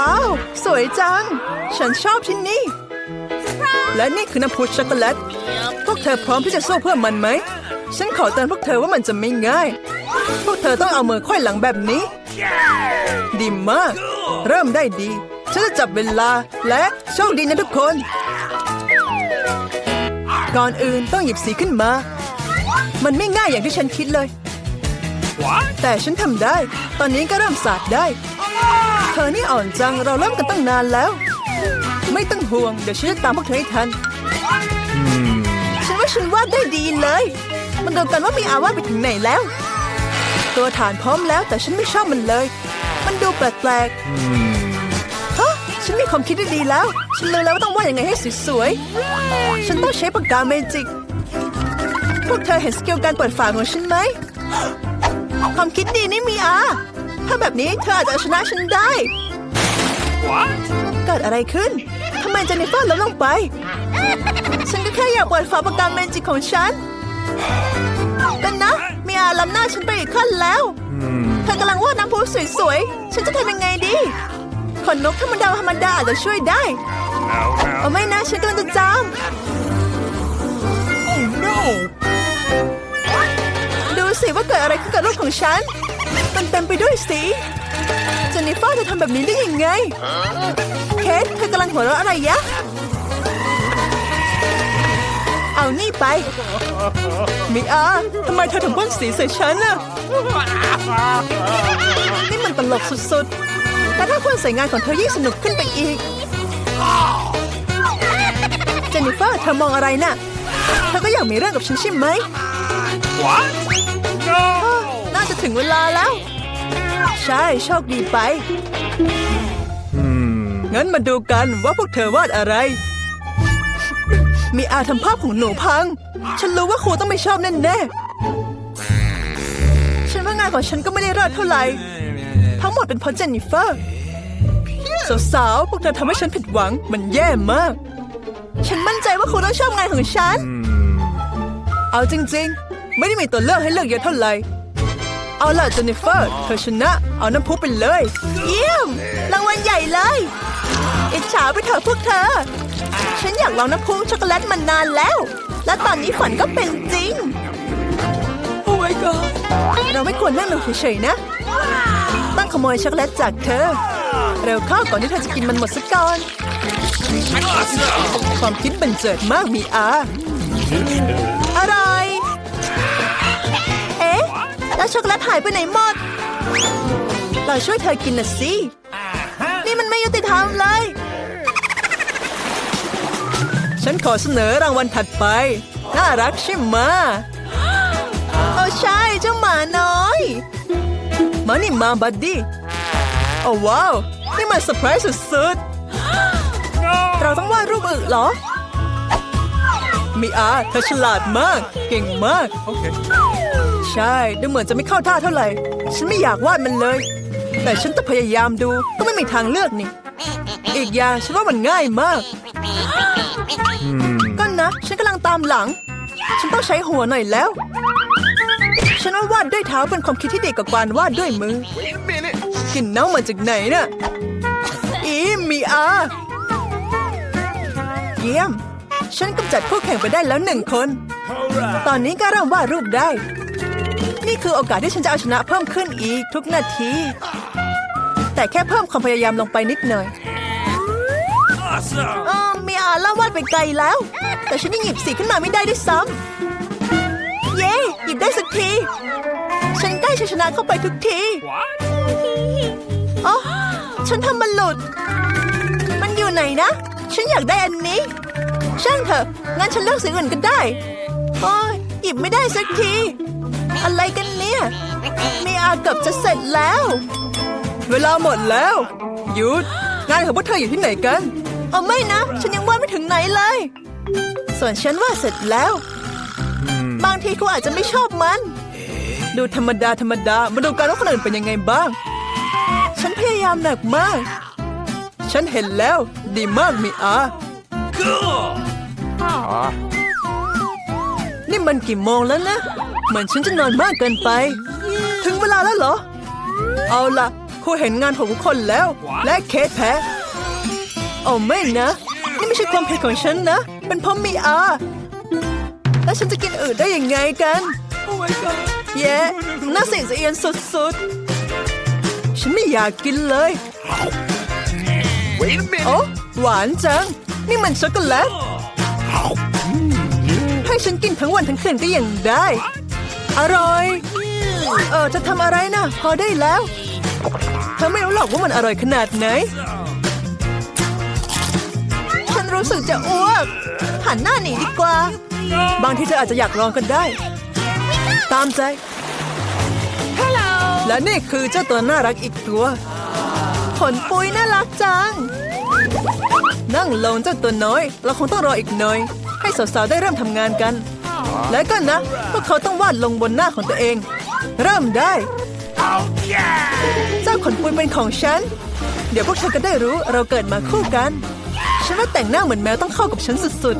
อ้าว สวยจัง ฉันชอบที่นี่ และนี่คือน้ำพุช็อกโกแลต พวกเธอพร้อมที่จะสู้เพื่อมันไหม ฉันขอเตือนพวกเธอว่ามันจะไม่ง่าย พวกเธอต้องเอามือค่อยหลังแบบนี้ ดีมาก เริ่มได้ดี ฉันจะจับเวลาและโชคดีนะทุกคน ก่อนอื่นต้องหยิบสีขึ้นมา มันไม่ง่ายอย่างที่ฉันคิดเลย แต่ฉันทำได้ ตอนนี้ก็เริ่มสาดได้ เธอนี่อ่อนจังเราเริ่มกันตั้งนานแล้ว ไม่ต้องห่วง เดี๋ยวฉันจะตามพวกเธอให้ทัน ฉันว่าฉันวาดได้ดีเลย มันดูกันว่ามีอาวาดไปถึงไหนแล้ว ตัวฐานพร้อมแล้วแต่ฉันไม่ชอบมันเลย มันดูแปลกๆฮะฉันมีความคิดที่ดีแล้ว ฉันรู้แล้วว่าต้องวาดยังไงให้สวยๆฉันต้องใช้ปากกาเมจิกพวกเธอเห็นสกิลการเปิดฝาของฉันไหมความคิดดีนี่มีอา ถ้าแบบนี้เธออาจจะเอาชนะฉันได้เกิดอะไรขึ้น ทำไมเจนนิเฟอร์ล้มลงไป ฉันก็แค่อยากเปิดฝาปากกาเมจิกของฉันกันนะ มีอาล้ำหน้าฉันไปอีกขั้นแล้ว เธอกำลังวาดน้ำพุสวยๆ ฉันจะทำยังไงดี ขนนกธรรมดาธรรมดาอาจจะช่วยได้เอาไม่นะฉันกำลังจะจามดูสิว่าเกิดอะไรขึ้นกับรูปของฉัน มันเต็มไปด้วยสีเจนนิเฟอร์เธอทำแบบนี้ได้ยังไง เคทเธอกำลังหัวเราะอะไรยะ เอานี่ไป มิอาทำไมเธอถึงพ่นสีใส่ฉันน่ะ นี่มันตลกสุดๆ แต่ถ้าพ่นใส่งานของเธอยิ่งสนุกขึ้นไปอีก เจนนิเฟอร์เธอมองอะไรน่ะ เธอก็อยากมีเรื่องกับฉันใช่ไหมน่าจะ ถึงเวลาแล้ว ใช่ โชคดีไป งั้นมาดูกันว่าพวกเธอวาดอะไร มีอาทำภาพของหนูพัง ฉันรู้ว่าครูต้องไม่ชอบแน่ๆฉันว่างานของฉันก็ไม่ได้รอดเท่าไหร่ ทั้งหมดเป็นเพราะเจนนิเฟอร์สาวๆพวกเธอทำให้ฉันผิดหวัง มันแย่มาก ฉันมั่นใจว่าครูต้องชอบงานของฉัน เอาจริง ๆ ไม่ได้มีตัวเลือกให้เลือกเยอะเท่าไหร่ เอาล่ะเจนนิเฟอร์ เธอชนะ เอาน้ำพุไปเลย เยี่ยม รางวัลใหญ่เลย อิจฉาไปเถอะพวกเธอ ฉันอยากลองน้ำพุช็อกโกแลตมานานแล้ว และตอนนี้ฝันก็เป็นจริง โอ้ my god เราไม่ควรนั่งลงเฉยๆนะ ต้องขโมยช็อกโกแลตจากเธอ เร็วเข้าก่อนที่เธอจะกินมันหมดซะก่อน ความคิดบันเจิดมากมีอา ช็อกโกแลตหายไปไหนหมด เราช่วยเธอกินน่ะสิ นี่มันไม่ยุติธรรมเลย ฉันขอเสนอรางวัลถัดไป น่ารักใช่ไหมะโอ้ใช่เจ้าหมาน้อยมานี่มาบัดดี้โอ้ว้าว นี่มันเซอร์ไพรส์สุดๆ เราต้องวาดรูปอึเหรอ มีอาเธอฉลาดมาก เก่งมาก ใช่ดูเหมือนจะไม่เข้าท่าเท่าไหร่ ฉันไม่อยากวาดมันเลย แต่ฉันจะพยายามดูก็ไม่มีทางเลือกนี่ อีกอย่างฉันว่ามันง่ายมาก ก็นะ ฉันกำลังตามหลัง ฉันต้องใช้หัวหน่อยแล้ว ฉันว่าวาดด้วยเท้าเป็นความคิดที่ดีกว่าการวาดด้วยมือกลิ่นเน่ามาจากไหนน่ะ อีมีอาเยี่ยม ฉันกำจัดคู่แข่งไปได้แล้วหนึ่งคน ตอนนี้ก็เริ่มวาดรูปได้ นี่คือโอกาสที่ฉันจะเอาชนะเพิ่มขึ้นอีกทุกนาที แต่แค่เพิ่มความพยายามลงไปนิดหน่อยเออมีอาเล่าวาดไปไกลแล้ว แต่ฉันยังหยิบสีขึ้นมาไม่ได้ด้วยซ้ำเย้ หยิบได้สักที ฉันใกล้ชัยชนะเข้าไปทุกทีอ๋อฉันทำมันหลุด มันอยู่ไหนนะ ฉันอยากได้อันนี้ ช่างเถอะ งั้นฉันเลือกสีอื่นก็ได้โอ้ยหยิบไม่ได้สักที อะไรกันเนี่ยมีอาเกือบจะเสร็จแล้ว เวลาหมดแล้วหยุดงานของพวกเธออยู่ที่ไหนกันเอาไม่นะ ฉันยังวาดไม่ถึงไหนเลย ส่วนฉันวาดเสร็จแล้ว บางทีครูอาจจะไม่ชอบมัน ดูธรรมดาธรรมดามาดูกันว่าคนอื่นเป็นยังไงบ้าง ฉันพยายามหนักมาก ฉันเห็นแล้ว ดีมากมีอานี่มันกี่โมงแล้วนะ เหมือนฉันจะนอนมากเกินไป ถึงเวลาแล้วเหรอ เอาล่ะครูเห็นงานของทุกคนแล้ว และเคสแพ้โอ้ไม่นะ นี่ไม่ใช่ความผิดของฉันนะ เป็นเพราะมีอาแล้วฉันจะกินอื่นได้ยังไงกัน Oh my god. เย้น่าเสียสะเอียนสุดๆ ฉันไม่อยากกินเลย Wait a minute. โอ้หวานจัง นี่มันช็อกโกแลตให้ฉันกินทั้งวันทั้งคืนก็ยังได้ อร่อย เออจะทำอะไรนะพอได้แล้วเธอไม่รู้หรอกว่ามันอร่อยขนาดไหน ฉันรู้สึกจะอ้วก หันหน้าหนีดีกว่า บางทีเธออาจจะอยากลองกันได้ ตามใจ และนี่คือเจ้าตัวน่ารักอีกตัว ขนปุยน่ารักจัง นั่งลงเจ้าตัวน้อย เราคงต้องรออีกหน่อย ให้สาวๆได้เริ่มทำงานกัน และก็นะพวกเขาต้องวาดลงบนหน้าของตัวเอง เริ่มได้ Oh yeah. เจ้าขนปุยเป็นของฉัน เดี๋ยวพวกเธอก็ได้รู้เราเกิดมาคู่กัน ฉันว่าแต่งหน้าเหมือนแมวต้องเข้ากับฉันสุด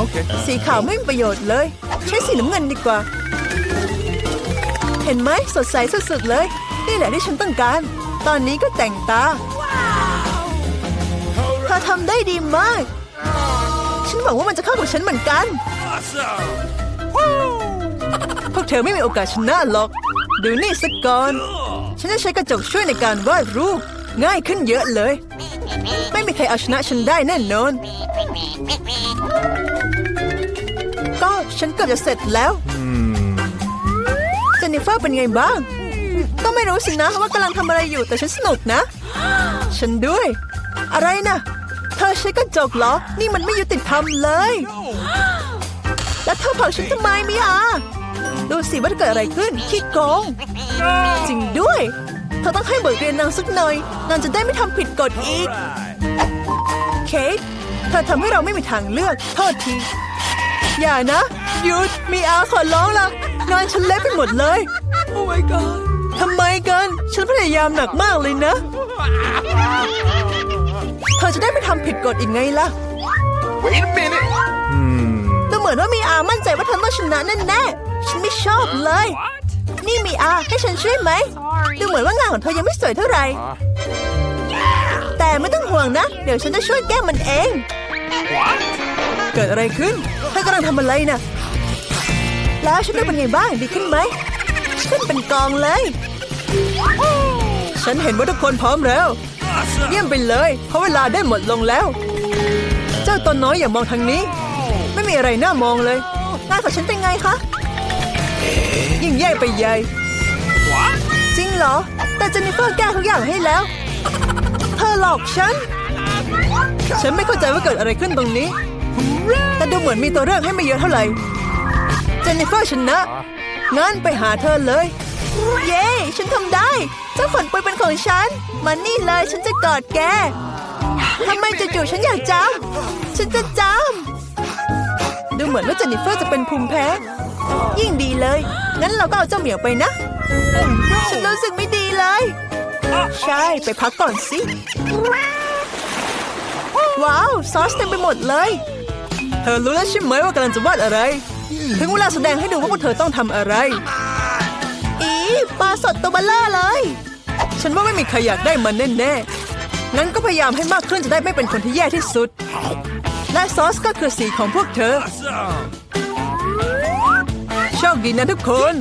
Okay. ๆสีขาวไม่มีประโยชน์เลย ใช้สีน้ำเงินดีกว่า เห็นไหมสดใสสุดๆเลย นี่แหละที่ฉันต้องการ ตอนนี้ก็แต่งตาเธอทำได้ดีมากฉัน หวังว่ามันจะเข้ากับฉันเหมือนกัน Awesome. พวกเธอไม่มีโอกาสชนะหรอก ดูนี่สักก่อน ฉันจะใช้กระจกช่วยในการวาดรูป ง่ายขึ้นเยอะเลย ไม่มีใครเอาชนะฉันได้แน่นอน ก็ฉันเกือบจะเสร็จแล้วเจนนิเฟอร์เป็นไงบ้าง ก็ไม่รู้สินะว่ากำลังทำอะไรอยู่แต่ฉันสนุกนะ ฉันด้วย อะไรนะเธอใช้กระจกเหรอ นี่มันไม่ยุติธรรมเลย แล้วเธอเผาฉันทำไมมิอาดูสิว่าเกิดอะไรขึ้นขี้โกง จริงด้วย เธอต้องให้บทเรียนนางสักหน่อย นางจะได้ไม่ทำผิดกฎอีก เคทเธอทำให้เราไม่มีทางเลือกโทษที อย่านะหยุดมีอาขอร้องละงานฉันเละไปหมดเลย Oh my god. ทำไมกัน ฉันพยายามหนักมากเลยนะ เธอจะได้ไม่ทำผิดกฎอีกไงล่ะ Wait a minute. ดูเหมือนว่ามีอามั่นใจว่าเธอต้องชนะแน่ๆฉันไม่ชอบเลยนี่มีอาให้ฉันช่วยไหมดูเหมือนว่างานของเธอยังไม่สวยเท่าไหร่ แต่ไม่ต้องห่วงนะ เดี๋ยวฉันจะช่วยแก้มันเอง เกิดอะไรขึ้นเธอกำลังทำอะไรนะแล้วฉันได้เป็นไงบ้างดีขึ้นไหมขึ้นเป็นกองเลย ฉันเห็นว่าทุกคนพร้อมแล้ว Awesome. เยี่ยมไปเลย เพราะเวลาได้หมดลงแล้ว เจ้าตัวน้อยอย่ามองทางนี้ ไม่มีอะไรน่ามองเลยงานของฉันเป็นไงคะยิ่งแย่ไปใหญ่จริงเหรอ แต่เจนนิเฟอร์แก้ทุกอย่างให้แล้ว เธอหลอกฉัน ฉันไม่เข้าใจว่าเกิดอะไรขึ้นตรงนี้ แต่ดูเหมือนมีตัวเลือกให้ไม่เยอะเท่าไหร่ เจนนิเฟอร์ชนะ งั้นไปหาเธอเลย เย้ ฉันทำได้ เจ้าขนปุยเป็นของฉัน มันนี่เลยฉันจะกอดแกทำไมจู่ๆฉันอยากจำฉันจะจำดูเหมือนว่าเจนนิเฟอร์จะเป็นภูมิแพ้ ยิ่งดีเลย งั้นเราก็เอาเจ้าเหมียวไปนะ ฉันรู้สึกไม่ดีเลย ใช่ ไปพักก่อนสิ ว้าว ซอสเต็มไปหมดเลย เธอรู้แล้วใช่ไหมว่ากำลังจะวาดอะไร ถึงเวลาแสดงให้ดูว่าพวกเธอต้องทำอะไร ปลาสดตัวเบลเลอร์เลย ฉันว่าไม่มีใครอยากได้มันแน่ๆงั้นก็พยายามให้มากขึ้นจะได้ไม่เป็นคนที่แย่ที่สุด และซอสก็คือสีของพวกเธอโชคดีนะทุกคน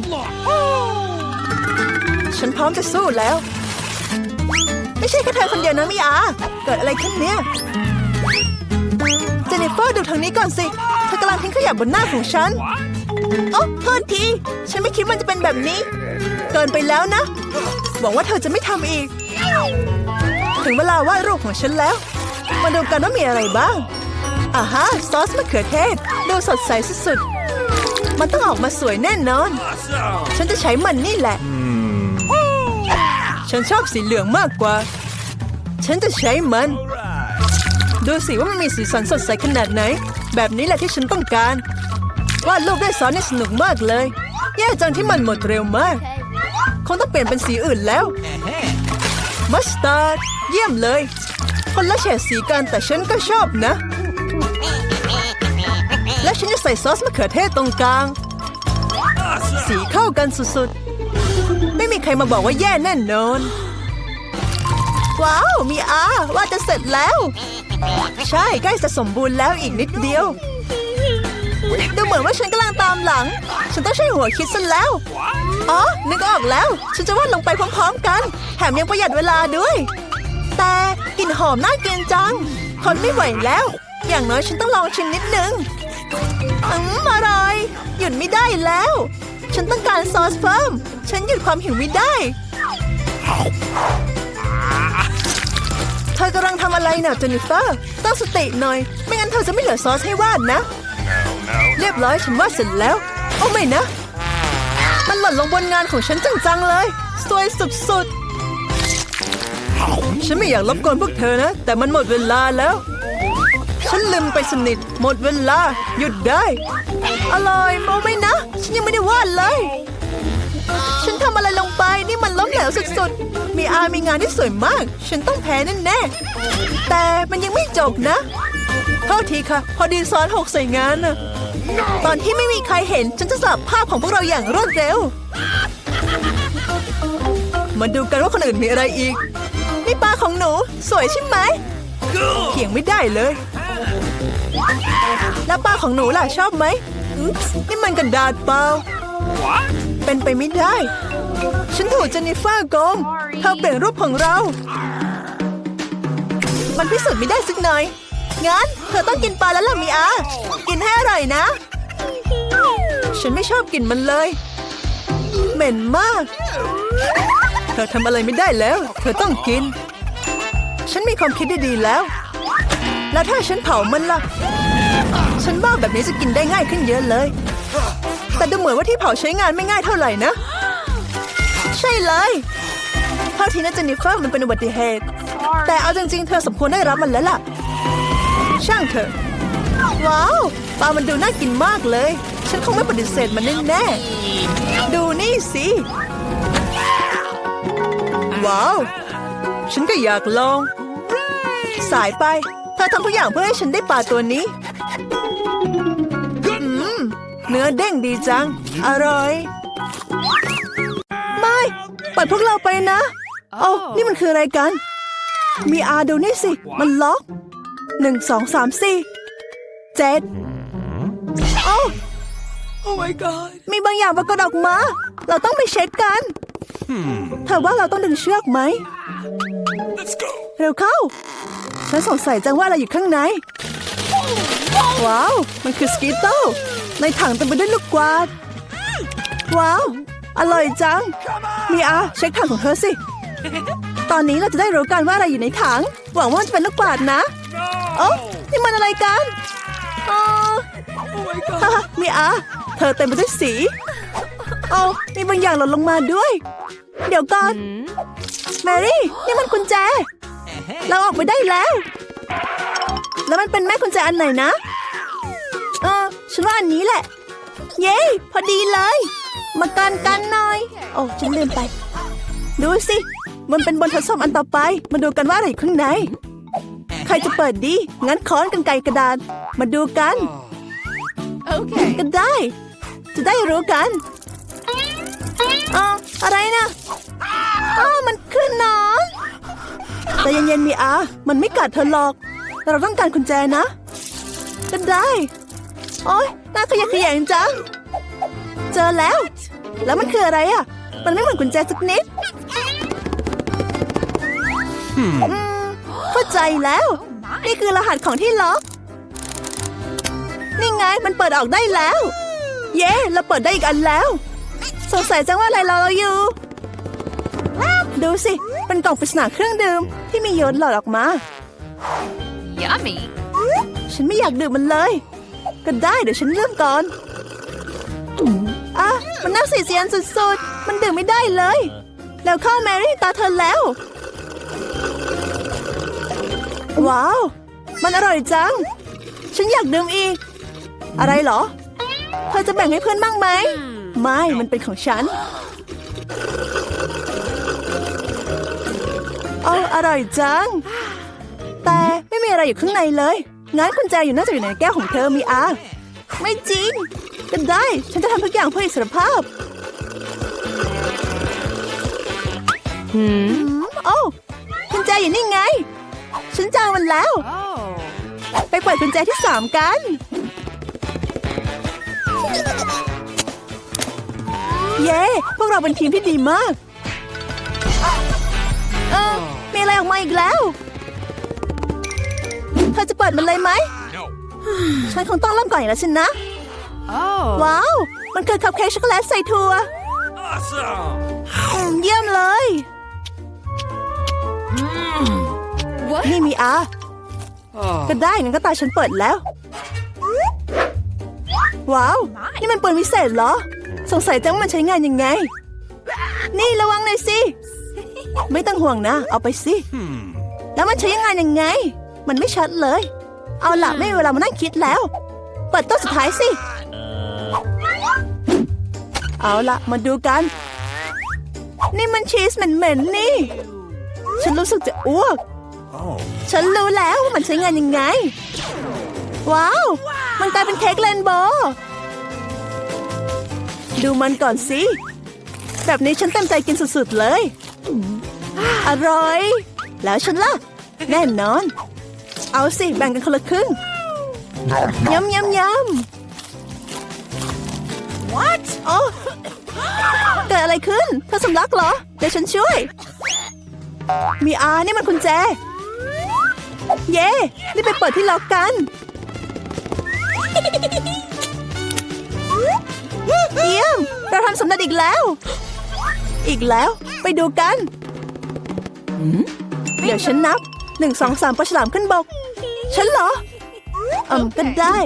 ฉันพร้อมจะสู้แล้ว ไม่ใช่แค่เธอคนเดียวนะมิอาเกิดอะไรขึ้นเนี่ยเจนนิเฟอร์ดูทางนี้ก่อนสิ เธอกำลังทิ้งขยะบนหน้าของฉัน โอ้โทษที ฉันไม่คิดมันจะเป็นแบบนี้ เกินไปแล้วนะ หวังว่าเธอจะไม่ทำอีก ถึงเวลาวาดรูปของฉันแล้ว มาดูกันว่ามีอะไรบ้างอ่าฮะซอสมะเขือเทศ ดูสดใสสุดๆ มันต้องออกมาสวยแน่นอน ฉันจะใช้มันนี่แหละ ฉันชอบสีเหลืองมากกว่า ฉันจะใช้มัน ดูสิว่ามันมีสีสันสดใสขนาดไหน แบบนี้แหละที่ฉันต้องการวาดรูปด้วยซอสนี่สนุกมากเลย แย่จังที่มันหมดเร็วมาก งต้องเปลี่ยนเป็นสีอื่นแล้วมัสตาร์ดเยี่ยมเลย คนละเฉดสีกันแต่ฉันก็ชอบนะ และฉันจะใส่ซอสมะเขือเทศตรงกลาง Awesome. สีเข้ากันสุดๆ ไม่มีใครมาบอกว่าแย่แน่นอน ว้าว มีอาว่าจะเสร็จแล้ว ใช่ใกล้จะสมบูรณ์แล้วอีกนิดเดียว ดูเหมือนว่าฉันกำลังตามหลัง ฉันต้องใช้หัวคิดซะแล้ว อ๋อ นึกออกแล้ว ฉันจะวาดลงไปพร้อมๆกัน แถมยังประหยัดเวลาด้วย แต่กลิ่นหอมน่ากินจังทนไม่ไหวแล้ว อย่างน้อยฉันต้องลองชิมนิดนึง อืมอร่อย หยุดไม่ได้แล้ว ฉันต้องการซอสเพิ่ม ฉันหยุดความหิวไม่ได้ เธอกำลังทำอะไรเนี่ยเจนนิเฟอร์ตั้งสติหน่อย ไม่งั้นเธอจะไม่เหลือซอสให้วาดนะ เรียบร้อยฉันวาดเสร็จแล้ว โอ้ไม่นะ มันหล่นลงบนงานของฉันจังๆเลย สวยสุดๆ ฉันไม่อยากรบกวนพวกเธอนะ แต่มันหมดเวลาแล้ว ฉันลืมไปสนิท หมดเวลา หยุดได้ อร่อยโมไม่นะ ฉันยังไม่ได้วาดเลย ฉันทำอะไรลงไป นี่มันล้มเหลวสุดๆ มีอามีงานที่สวยมาก ฉันต้องแพ้แน่ๆ แต่มันยังไม่จบนะโทษทีค่ะ พอดีซ้อนหกใส่งานน่ะ ตอนที่ไม่มีใครเห็นฉันจะสลับภาพของพวกเราอย่างรวดเร็ว มาดูกันว่าคนอื่นมีอะไรอีก นี่ปลาของหนูสวยใช่ไหมเถียงไม่ได้เลย แล้วปลาของหนูล่ะชอบไหมอุ๊ยนี่มันกระดาษเปล่า What? เป็นไปไม่ได้ ฉันถูกเจนนิเฟอร์โกงเธอเปลี่ยนรูปของเรา มันพิสูจน์ไม่ได้สักหน่อย งั้นเธอต้องกินปลาแล้วล่ะมีอา กินให้อร่อยนะ ฉันไม่ชอบกลิ่นมันเลย เหม็นมาก เธอทำอะไรไม่ได้แล้ว เธอต้องกิน ฉันมีความคิดดีๆแล้ว แล้วถ้าฉันเผามันล่ะ ฉันว่าแบบนี้จะกินได้ง่ายขึ้นเยอะเลย แต่ดูเหมือนว่าที่เผาใช้งานไม่ง่ายเท่าไหร่นะ ใช่เลยเท่าที่นะเจนนิเฟอร์มันเป็นอุบัติเหตุ แต่เอาจริงๆ เธอสมควรได้รับมันแล้วล่ะ ช่างเถอะ ว้าวปลามันดูน่ากินมากเลย ฉันคงไม่ปฏิเสธมันแน่ๆดูนี่สิ ว้าว ฉันก็อยากลอง สายไป เธอทำทุกอย่างเพื่อให้ฉันได้ปลาตัวนี้มเนื้อเด้งดีจัง อร่อย ไม่ปล่อยพวกเราไปนะ โอ้นี่มันคืออะไรกัน มีอาดูนี่สิ มันล็อก หนึ่งสองสามสี่เจ็ดโอ้ Oh my god. มีบางอย่างปรากฏออกมา เราต้องไปเช็คกัน เธอว่าเราต้องดึงเชือกไหม Let's go. เร็วเข้า ฉันสงสัยจังว่าอะไรอยู่ข้างใน ว้าว มันคือสกีตเตอร์ในถังเต็มไปด้วยลูกกวาด ว้าว อร่อยจัง มีอาเช็คถังของเธอสิ ตอนนี้เราจะได้รู้กันว่าอะไรอยู่ในถัง หวังว่ามันจะเป็นลูกกวาดนะโอ้นี่มันอะไรกันอ๋อ Oh my god. ฮ่ามีอาเธอเต็มไปด้วยสีโอ้มีบางอย่างหล่นลงมาด้วย เดี๋ยวก่อน แมรี่นี่มันกุญแจ เราออกไปได้แล้ว แล้วมันเป็นแม่กุญแจอันไหนนะ เออฉันว่าอันนี้แหละ เย้พอดีเลย มากันกันหน่อย โอ้ฉันลืมไป ดูสิ มันเป็นบนทดสอบอันต่อไป มาดูกันว่าอะไรอยู่ข้างใน ใครจะเปิดดี งั้นค้อนกันไกรกระดาน มาดูกัน Okay. ก็ได้ จะได้รู้กันอ๋ออะไรนะอ๋อมันคือหนอนแต่เย็นๆมีอา มันไม่กัดเธอหรอก แต่เราต้องการกุญแจนะ ก็ได้ โอ๊ยน่าขยะแขยงจัง เจอแล้ว แล้วมันคืออะไรอะ มันไม่เหมือนกุญแจสักนิดอืม เข้าใจแล้ว นี่คือรหัสของที่ล็อก นี่ไงมันเปิดออกได้แล้ว เย้เราเปิดได้อีกอันแล้ว สงสัยจังว่าอะไรรอเราอยู่ ดูสิ เป็นกล่องปริศนาเครื่องดื่มที่มีโยนหลอดออกมา Yummy. ฉันไม่อยากดื่มมันเลย ก็ได้เดี๋ยวฉันเริ่มก่อนอะมันน่าเสียเสียนสุดๆ มันดื่มไม่ได้เลย แล้วเข้าแมรี่ตาเธอแล้ว ว้าว มันอร่อยจัง ฉันอยากดื่มอีก อะไรเหรอ เธอจะแบ่งให้เพื่อนบ้างไหม ไม่ มันเป็นของฉันโอ้อร่อยจัง แต่ไม่มีอะไรอยู่ข้างในเลย งั้นกุญแจอยู่น่าจะอยู่ในแก้วของเธอมีอา ไม่จริง ก็ได้ ฉันจะทำทุกอย่างเพื่ออิสรภาพ Hmm. อืมโอ้กุญแจจอยู่นี่ไง ฉันเจอมันแล้ว Oh. ไปเปิดกุญแจที่สามกัน เย้ พวกเราเป็นทีมที่ดีมาก เออ มีอะไรออกมาอีกแล้ว เธอจะเปิดมันเลยไหม No. ฉันคงต้องเริ่มก่อนอีกแล้วสินะ Oh. ว้าว มันคือคัพเค้กช็อกโกแลตใส่ถั่ว Awesome. อืมเยี่ยมเลย What? นี่มีอา Oh. ก็ได้งั้นก็ตาฉันเปิดแล้ว ว้าว นี่มันปืนวิเศษเหรอ สงสัยจังว่ามันใช้งานยังไง นี่ระวังหน่อยสิ ไม่ต้องห่วงนะ เอาไปสิ Hmm. แล้วมันใช้งานยังไง มันไม่ชัดเลย เอาล่ะไม่มีเวลามานั่งคิดแล้ว เปิดตัวสุดท้ายสิ เอาล่ะ มาดูกัน นี่มันชีสเหม็นๆนี่ ฉันรู้สึกจะอ้วก Oh. ฉันรู้แล้วว่ามันใช้งานยังไง ว้าว มันกลายเป็นเค้กเรนโบว์ดูมันก่อนสิ แบบนี้ฉันเต็มใจกินสุดๆเลย อร่อย แล้วฉันล่ะ แน่นอน เอาสิ แบ่งกันคนละครึ่งยำยำยำ What โอ้เกิดอะไรขึ้นเธอสำลักเหรอ เดี๋ยวฉันช่วย มีอานี่มันกุญแจ เย้รีบไปเปิดที่ล็อกกัน เยี่ยม เราทำสำเร็จอีกแล้ว อีกแล้ว ไปดูกัน เดี๋ยวฉันนับหนึ่งสองสามปลาฉลามขึ้นบก ฉันเหรออืมก็ได้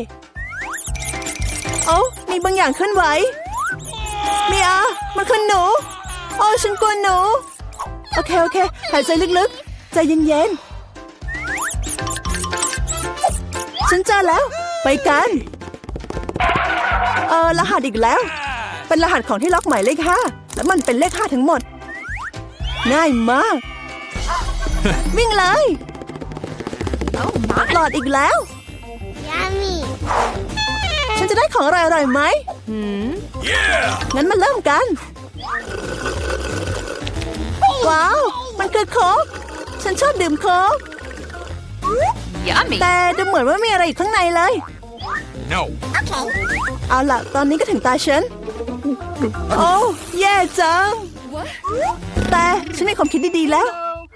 โอ้มีบางอย่างเคลื่อนไหวมียมันคือหนู โอ้ฉันกลัวหนู โอเค โอเค หายใจลึกๆ ใจเย็นๆ ฉันเจอแล้ว ไปกัน เออรหัสอีกแล้ว เป็นรหัสของที่ล็อกหมายเลขห้าและมันเป็นเลขห้าทั้งหมด ง่ายมาก วิ่งเลย Oh my. หลอดอีกแล้ว Yummy. ฉันจะได้ของอร่อยๆไหม Hmm. Yeah. งั้นมาเริ่มกัน ว้าว มันคือโค้กฉันชอบดื่มโค้ก Yummy. แต่ดูเหมือนว่ามีอะไรอยู่ข้างในเลย No. Okay. เอาล่ะ ตอนนี้ก็ถึงตาฉัน โอ้แย่จัง What? แต่ฉันมีความคิดดีๆแล้ว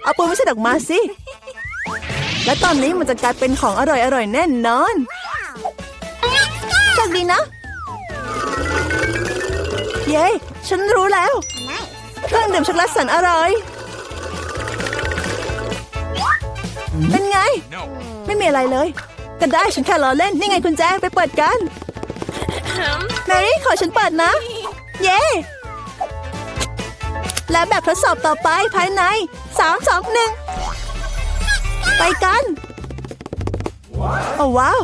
เอาปืนไม่ใช่ดอกมาสิ และตอนนี้มันจะกลายเป็นของอร่อยๆแน่นอนโชคดีนะ เย้ ฉันรู้แล้ว Nice. เครื่องดื่มช็อกโกแลตแสนอร่อย เป็นไง No. ไม่มีอะไรเลย ก็ได้ฉันแค่ล้อเล่น นี่ไงคุณแจ้ไปเปิดกัน แมรี่ขอฉันเปิดนะ เย้และแบบทดสอบต่อไปภายในสามสองหนึ่งไปกัน โอ้ว้าว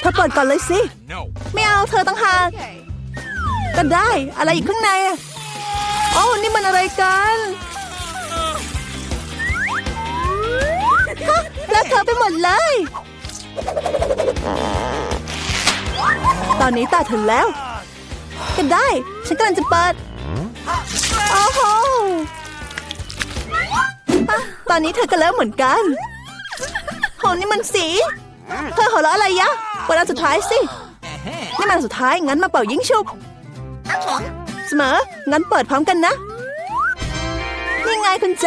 เธอเปิดก่อนเลยสิ No. ไม่เอาเธอตั้งหาก Okay. ก็ได้อะไรอีกข้างในอะโอ้นี่มันอะไรกัน ฮะแล้วเธอไปหมดเลย ตอนนี้ตาถึงแล้ว ก็ได้ ฉันกำลังจะเปิด โอ้โหอะตอนนี้เธอก็เริ่มเหมือนกันโหนี่มันสี เธอหัวเราะอะไรยะเปิดอันสุดท้ายสินี่มันสุดท้ายงั้นมาเป่ายิงชุบ เสมอ งั้นเปิดพร้อมกันนะ นี่ไงคุณแจ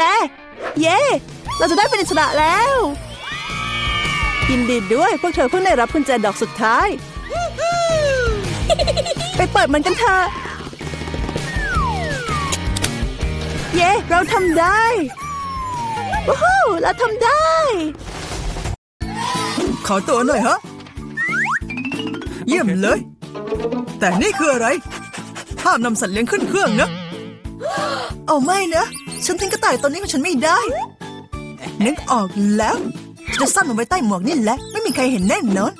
เย้เราจะได้เป็นอิสระแล้ว ยินดีด้วยพวกเธอเพิ่งได้รับกุญแจดอกสุดท้าย ไปเปิดมันกันเถอะเย้ เราทำได้ว้าวเราทำได้ ขอตัวหน่อยฮะ เยี่ยมเลย แต่นี่คืออะไร ห้ามนำสัตว์เลี้ยงขึ้นเครื่องนะ เอาไม่นะ ฉันทิ้งกระต่ายตัวนี้ของฉันไม่ได้ นึกออกแล้วฉัน จะซ่อนมันไว้ใต้หมวกนี่แหละ ไม่มีใครเห็นแน่นอน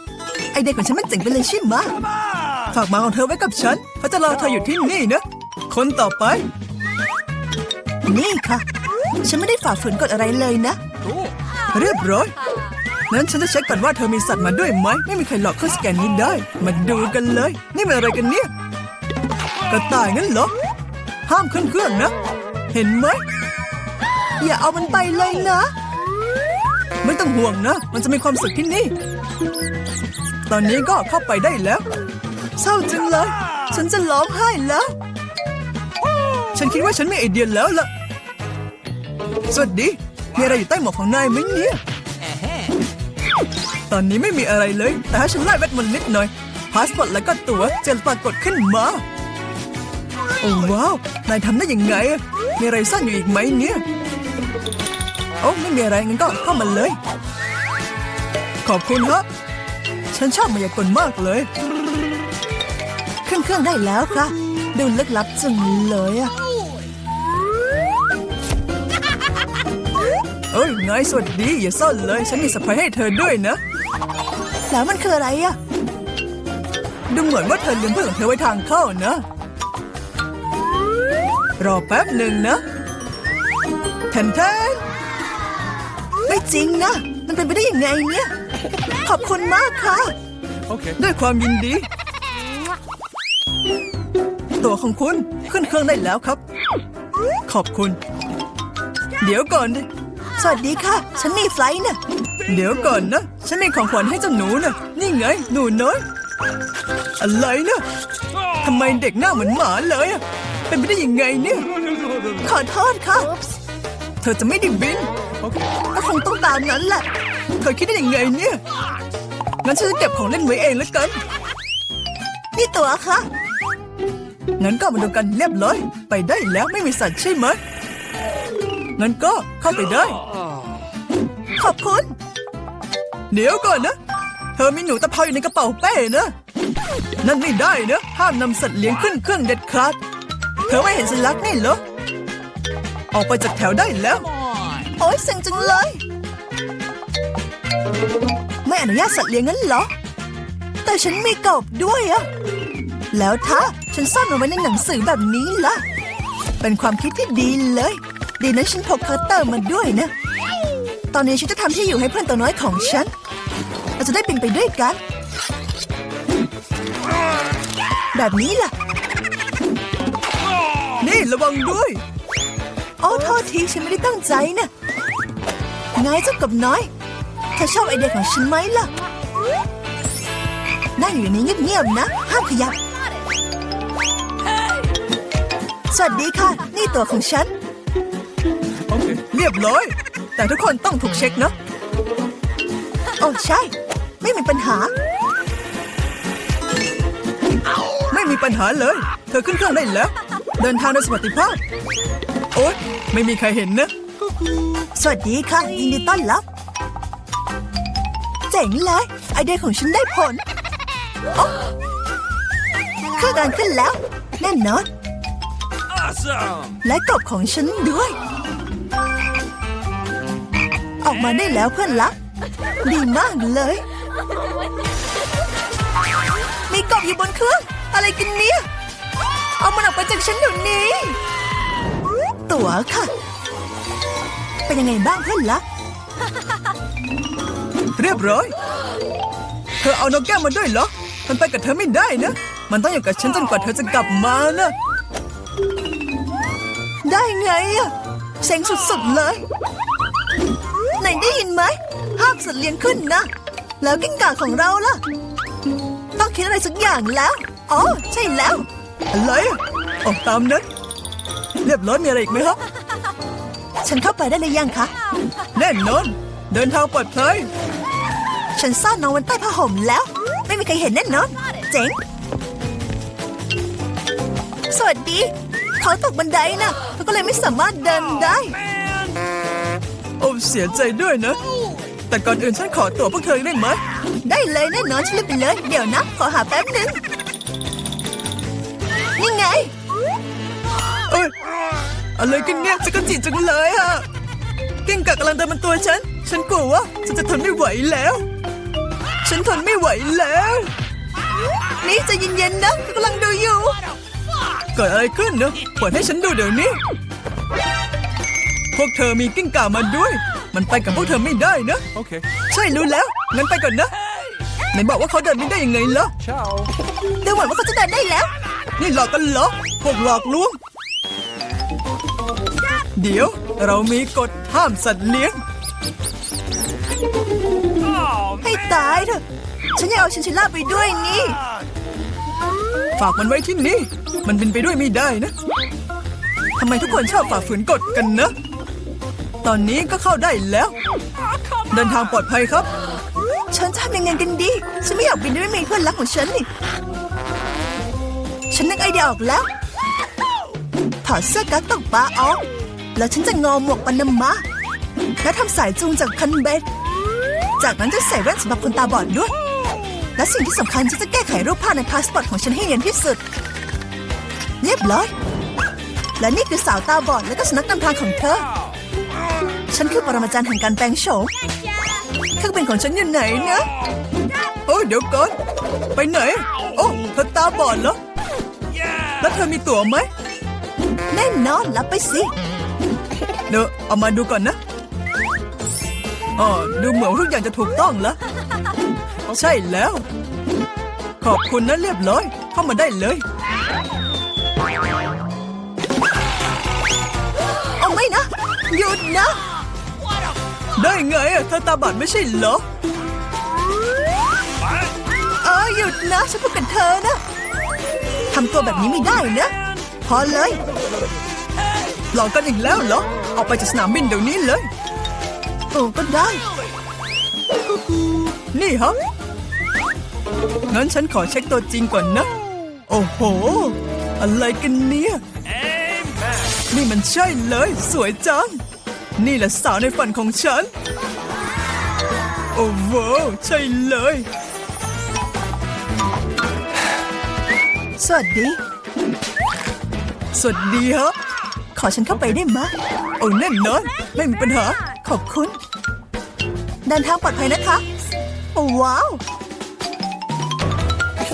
ไอเด็กของฉันมันเจ๋งไปเลยใช่ไหมะฝากมาของเธอไว้กับฉันเขาจะรอเธออยู่ที่นี่นะ คนต่อไป นี่ค่ะ ฉันไม่ได้ฝ่าฝืนกฎอะไรเลยนะ เรียบร้อยนั้นฉันจะเช็คก่อนว่าเธอมีสัตว์มาด้วยไหมไม่มีใครหลอกเครื่องสแกนนี้ได้ มาดูกันเลย นี่เป็นอะไรกันเนี่ยกระต่ายงั้นเหรอ ห้ามขึ้นเครื่องนะ เห็นไหม อย่าเอามันไปเลยนะ ไม่ต้องห่วงนะ มันจะมีความสุขที่นี่ ตอนนี้ก็เข้าไปได้แล้ว เศร้าจังเลย ฉันจะร้องไห้แล้ว ฉันคิดว่าฉันมีไอเดียแล้วล่ะ สวัสดี มีอะไรอยู่ใต้หมวกของนายไหมเนี่ย ตอนนี้ไม่มีอะไรเลย แต่ถ้าฉันไล่เวทมนต์นิดหน่อย พาสปอร์ตแล้วก็ตั๋วจะปรากฏขึ้นมา โอ้ว้าว นายทำได้ยังไงอะมีอะไรซ่อนอยู่อีกไหมเนี่ย โอ้ไม่มีอะไรงั้นก็เข้ามาเลย ขอบคุณครับ ฉันชอบมายากลมากเลยขึ้นเครื่องได้แล้วค่ะดูลึกลับจังเลยอะเอ้ยนายสวัสดี อย่าซ่อนเลย ฉันมีเซอร์ไพรส์ให้เธอด้วยนะ แล้วมันคืออะไรอะดูเหมือนว่าเธอลืมเพื่อนของเธอไว้ทางเข้านะ รอแป๊บหนึ่งนะแทนแทน ไม่จริงนะ มันเป็นไปได้ยังไงเนี่ย ขอบคุณมากค่ะ Okay. ด้วยความยินดี ตัวของคุณขึ้นเครื่องได้แล้วครับ ขอบคุณ เดี๋ยวก่อนดิ สวัสดีค่ะ ฉันมีไฟลท์นะเดี๋ยวก่อนนะ ฉันมีของขวัญให้เจ้าหนูนะนี่ไง หนูน้อย อะไรนะทำไมเด็กหน้าเหมือนหมาเลยอะเป็นไปได้ยังไงเนี่ย ขอโทษค่ะ เธอจะไม่ได้บิน ก็คงต้องตามนั้นแหละ เธอคิดได้ยังไงเนี่ย งั้นฉันจะเก็บของเล่นไว้เองแล้วกัน นี่ตัวคะงั้นก็มาดูกันเรียบร้อย ไปได้แล้วไม่มีสัตว์ใช่ไหมงั้นก็เข้าไปได้ ขอบคุณ เดี๋ยวก่อนนะ เธอมีหนูตะเภาอยู่ในกระเป๋าเป้นะนั่นไม่ได้นะห้ามนำสัตว์เลี้ยงขึ้นเครื่องเด็ดขาด เธอไม่เห็นสัญลักษณ์นี่เหรอ ออกไปจากแถวได้แล้ว โอ๊ยเซ็งจังเลย ไม่อนุญาตสัตว์เลี้ยงงั้นเหรอ แต่ฉันมีกบด้วยอะแล้วถ้าฉันซ่อนมันไว้ในหนังสือแบบนี้ล่ะ เป็นความคิดที่ดีเลย ดีนะฉันพกคัตเตอร์มาด้วยนะ ตอนนี้ฉันจะทำที่อยู่ให้เพื่อนตัวน้อยของฉัน เราจะได้บินไปด้วยกัน แบบนี้ล่ะ นี่ระวังด้วย โอ้โทษทีฉันไม่ได้ตั้งใจนะ ไงเจ้ากบน้อย เธอชอบไอเดียของฉันไหมล่ะ นั่งอยู่ในนี้เงียบๆนะ ห้ามขยับ สวัสดีค่ะ นี่ตัวของฉัน เรียบร้อย แต่ทุกคนต้องถูกเช็คนะ โอ้ใช่ ไม่มีปัญหา ไม่มีปัญหาเลย เธอขึ้นเครื่องได้แล้ว เดินทางโดยสวัสดิภาพ โอ๊ยไม่มีใครเห็นนะ สวัสดีค่ะ ยินดีต้อนรับ เจ๋งเลย ไอเดียของฉันได้ผลโอ๊ะเครื่องการขึ้นแล้ว แน่นอน Awesome. และกบของฉันด้วย ออกมาได้แล้วเพื่อนรัก ดีมากเลย มีกบอยู่บนเครื่อง อะไรกันเนี่ย เอามันออกไปจากฉันเดี๋ยวนี้ ตั๋วค่ะ เป็นยังไงบ้างเพื่อนรักเรียบร้อย เธอเอานกแก้วมาด้วยเหรอ มันไปกับเธอไม่ได้นะ มันต้องอยู่กับฉันจนกว่าเธอจะกลับมานะ ได้ไงอะเซ็งสุดๆเลยไหนได้ยินไหมภาพสัตว์เลี้ยงขึ้นนะ แล้วกิ้งก่าของเราล่ะ ต้องคิดอะไรสักอย่างแล้ว อ๋อ ใช่แล้ว อะไรอะออกตามนั้น เรียบร้อยมีอะไรอีกไหมครับ ฉันเข้าไปได้หรือยังคะ แน่นอน เดินทางปลอดภัยฉันซ่อนน้องไว้ใต้ผ้าห่มแล้ว ไม่มีใครเห็นแน่นอน เจ๋ง สวัสดี เขาตกบันไดนะเขาก็เลยไม่สามารถเดินได้ โอ้เสียใจด้วยนะ แต่ก่อนอื่นฉันขอตัวพวกเธอได้ไหมได้เลยแน่นอนฉันรีบไปเลย เดี๋ยวนะ ขอหาแป๊บหนึ่งนี่ไง เอ้ย อะไรกันเนี่ยจะกระจิจังเลยอะกิ้งก่ากำลังเดินบนตัวฉัน ฉันกลัวว่าฉันจะทนไม่ไหวแล้ว ฉันทนไม่ไหวแล้ว นี่ใจะเย็นๆนะกำลังดูอยู่เกิดอะไรขึ้นนะเปิดให้ฉันดูเดี๋ยวนี้ พวกเธอมีกิ้งก่ามาด้วย มันไปกับพวกเธอไม่ได้นะ Okay. ใช่รู้แล้วงั้นไปก่อนนะไหนบอกว่าเขาเดินไม่ได้ยังไงล่ะ Ciao. ดูเหมือนว่าเขาจะเดินได้แล้ว นี่หลอกกันเหรอพวกหลอกลวง เดี๋ยวเรามีกฎห้ามสัตว์เลี้ยงเถอะ ฉันอยากเอาชินชิล่าไปด้วยนี่ ฝากมันไว้ที่นี่ มันบินไปด้วยไม่ได้นะ ทำไมทุกคนชอบฝ่าฝืนกฎกันนะ ตอนนี้ก็เข้าได้แล้ว เดินทางปลอดภัยครับ ฉันจะทำยังไงกันดี ฉันไม่อยากบินด้วยไม่มีเพื่อนรักของฉันนี่ ฉันนึกไอเดียออกแล้ว ถอดเสื้อกั๊กตกปลาออก แล้วฉันจะงอหมวกปานามาและทำสายจูงจากคันเบ็ด จากนั้นจะใส่แว่นสำหรับคนตาบอดด้วย และสิ่งที่สำคัญฉันจะแก้ไขรูปภาพในพาสปอร์ตของฉันให้เนียนที่สุด เรียบร้อย และนี่คือสาวตาบอดและก็สุนัขนำทางของเธอ ฉันคือปรมาจารย์แห่งการแปลงโฉมเครื่องบินของฉันอยู่ไหนนะโอ้เดี๋ยวก่อน ไปไหน โอ้เธอตาบอดเหรอ แล้วเธอมีตั๋วไหม แน่นอนรับไปสิ เดี๋ยวเอามาดูก่อนนะอ๋อดูเหมือนทุกอย่างจะถูกต้องแล้ว ใช่แล้ว ขอบคุณนะเรียบร้อย เข้ามาได้เลยเอาไม่นะ หยุดนะ ได้ไงอะเธอตาบอดไม่ใช่เหรอเออหยุดนะฉันพูดกับเธอนะทำตัวแบบนี้ไม่ได้นะ พอเลย หลอกกันอีกแล้วเหรอ ออกไปจากสนามบินเดี๋ยวนี้เลย โอ้ก็ได้ นี่ฮะงั้นฉันขอเช็คตัวจริงก่อนนะ โอ้โห อะไรกันเนี่ย นี่มันใช่เลย สวยจัง นี่แหละสาวในฝันของฉัน โอ้โห ใช่เลย สวัสดี สวัสดีฮะ ขอฉันเข้าไปได้ไหมะโอ้แน่นอนไม่มีปัญหา ขอบคุณ เดินทางปลอดภัยนะคะโอ้ว้าว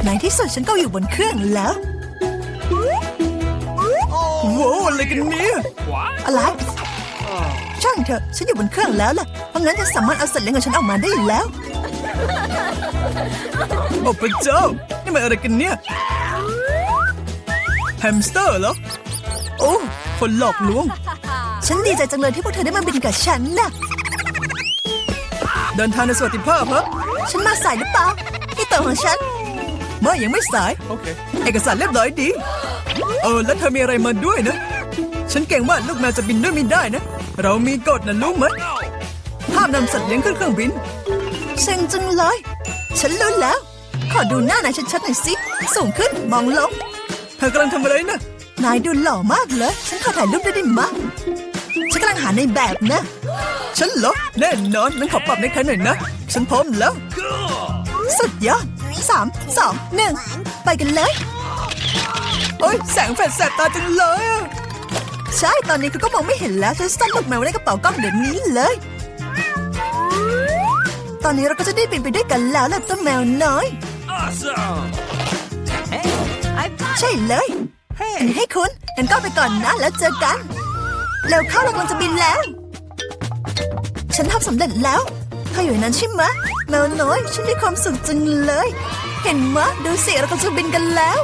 ในที่สุดฉันก็อยู่บนเครื่องแล้วโว้วอะไรกันเนี่ยอะไรช่างเถอะฉันอยู่บนเครื่องแล้วล่ะ เพราะงั้นจะสามารถเอาสัตว์เลี้ยงของฉันออกมาได้แล้วโอ้พระเจ้านี่มันอะไรกันเนี่ยแฮมสเตอร์เหรอโอ้ คนหลอกลวง ฉันดีใจจังเลยที่พวกเธอได้มาบินกับฉันน่ะ เดินทางในสวัสดิภาพฮะฉันมาสายหรือเปล่านี่ตัวของฉันไม่ยังไม่สาย Okay. เอกสารเรียบร้อยดี เออ แล้วเธอมีอะไรมาด้วยนะ ฉันเก่งว่าลูกแมวจะบินด้วยไม่ได้นะ เรามีกฎนะรู้ไหมห้ามนำสัตว์เลี้ยงขึ้นเครื่องบินเซ็งจังเลย ฉันรู้แล้ว ขอดูหน้านายชัดๆหน่อยสิ สูงขึ้นมองลง เธอกำลังทำอะไรนะ นายดูหล่อมากเลย ฉันขอถ่ายรูปได้ไหมะฉันกำลังหาในแบบนะ ฉันเหรอแน่นอนนั้นขอปรับในใครหน่อยนะ ฉันพร้อมแล้ว สุดยอดสามสองหนึ่งไปกันเลย โอ้ยแสงแฟลชแสบตาจังเลยอะใช่ตอนนี้เขาก็มองไม่เห็นแล้วฉันซ่อนลูกแมวไว้ในกระเป๋ากล้องเดี๋ยวนี้เลย ตอนนี้เราก็จะได้บินไปด้วยกันแล้วแหละเจ้าแมวน้อย Awesome. I've got ใช่เลย ให้คุณงั้นก็ไปก่อนนะแล้วเจอกันเร็วเข้าเรากำลังจะบินแล้ว ฉันทำสำเร็จแล้วเธออยู่นั้นใช่ไหมแมวน้อยฉันมีความสุขจังเลย เห็นมะดูสิเรากำลังจะบินกันแล้ว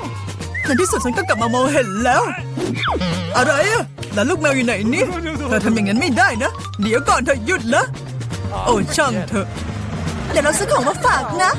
ในที่สุดฉันก็กลับมามองเห็นแล้ว อะไรอะแล้วลูกแมวอยู่ไหนนี่เธอทำอย่างนั้นไม่ได้นะ เดี๋ยวก่อนเธอหยุดละโอ้ช่างเถอะเดี๋ยวเราซื้อของมาฝากนะ